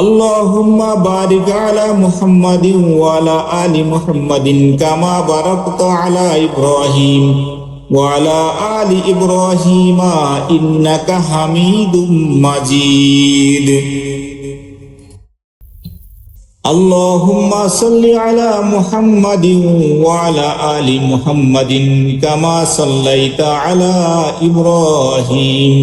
আল্লাহুম্মা বারিক আলা মুহাম্মাদিন ওয়া আলা আলি মুহাম্মাদিন কামা বারাকতা আলা ইব্রাহিম ওয়া আলা আলি ইব্রাহিমা ইন্নাকা হামিদুম মাজিদ اللهم صل على محمد وعلى آل محمد كما صليت على إبراهيم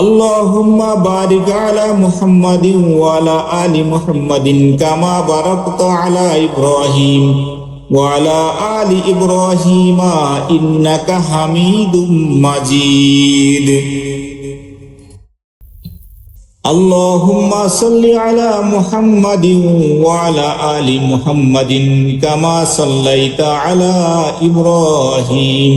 আল্লাহুম্মা বারিক আলা মুহাম্মাদিন ওয়া আলা আলি মুহাম্মাদিন কামা বারাকতা আলা ইব্রাহিম ওয়া আলা আলি ইব্রাহিমা ইন্নাকা হামিদুম মাজিদ اللهم صل على محمد وعلى آل محمد كما صليت على إبراهيم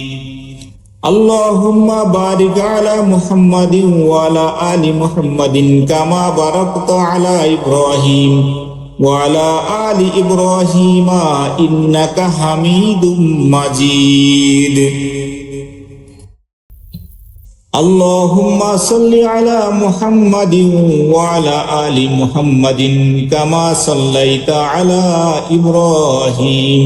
আল্লাহুম্মা বারিক আলা মুহাম্মাদিন ওয়া আলা আলি মুহাম্মাদিন কামা বারাকতা আলা ইব্রাহিম ওয়া আলা আলি ইব্রাহিমা ইন্নাকা হামিদুম মাজিদ اللهم صل على محمد وعلى آل محمد كما صليت على إبراهيم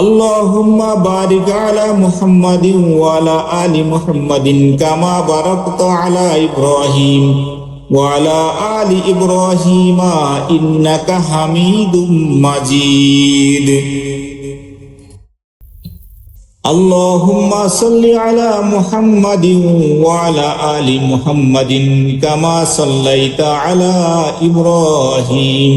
আল্লাহুম্মা বারিক আলা মুহাম্মাদিন ওয়া আলা আলি মুহাম্মাদিন কামা বারাকতা আলা ইব্রাহিম ওয়া আলা আলি ইব্রাহিমা ইন্নাকা হামিদুম মাজিদ اللهم صل على محمد وعلى آل محمد كما صليت على إبراهيم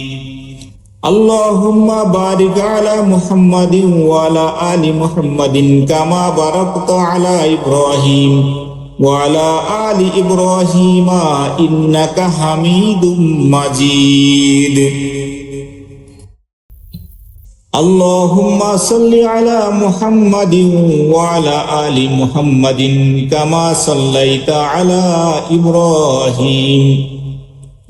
আল্লাহুম্মা বারিক আলা মুহাম্মাদিন ওয়া আলা আলি মুহাম্মাদিন কামা বারাকতা আলা ইব্রাহিম ওয়া আলা আলি ইব্রাহিমা ইন্নাকা হামিদুম মাজিদ اللهم صل على محمد وعلى آل محمد كما صليت على إبراهيم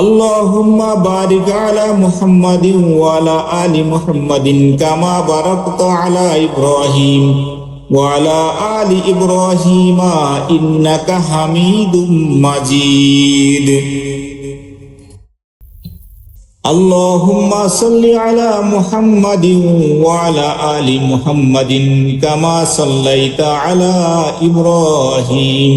আল্লাহুম্মা বারিক আলা মুহাম্মাদিন ওয়া আলা আলি মুহাম্মাদিন কামা বারাকতা আলা ইব্রাহিম ওয়া আলা আলি ইব্রাহিমা ইন্নাকা হামিদুম মাজিদ اللهم صل على محمد وعلى آل محمد كما صليت على إبراهيم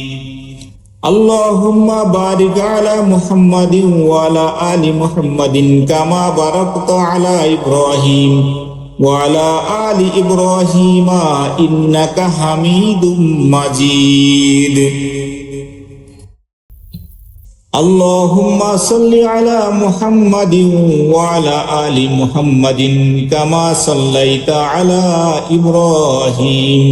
আল্লাহুম্মা বারিক আলা মুহাম্মাদিন ওয়া আলা আলি মুহাম্মাদিন কামা বারাকতা আলা ইব্রাহিম ওয়া আলা আলি ইব্রাহিমা ইন্নাকা হামিদুম মাজিদ اللهم صل على محمد وعلى آل محمد كما صليت على إبراهيم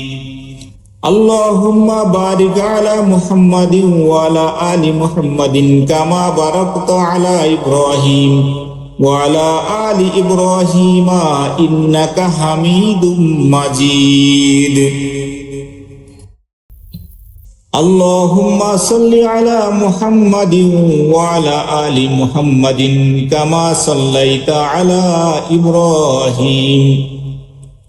আল্লাহুম্মা বারিক আলা মুহাম্মাদিন ওয়া আলা আলি মুহাম্মাদিন কামা বারাকতা আলা ইব্রাহিম ওয়া আলা আলি ইব্রাহিমা ইন্নাকা হামিদুম মাজিদ اللهم صل على محمد وعلى آل محمد كما صليت على إبراهيم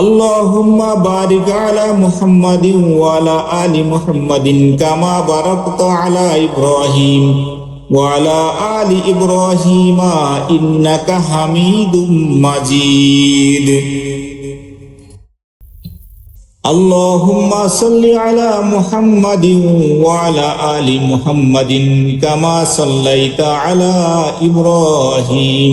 আল্লাহুম্মা বারিক আলা মুহাম্মাদিন ওয়া আলা আলি মুহাম্মাদিন কামা বারাকতা আলা ইব্রাহিম ওয়া আলা আলি ইব্রাহিমা ইন্নাকা হামিদুম মাজিদ اللهم صل على محمد وعلى آل محمد كما صليت على إبراهيم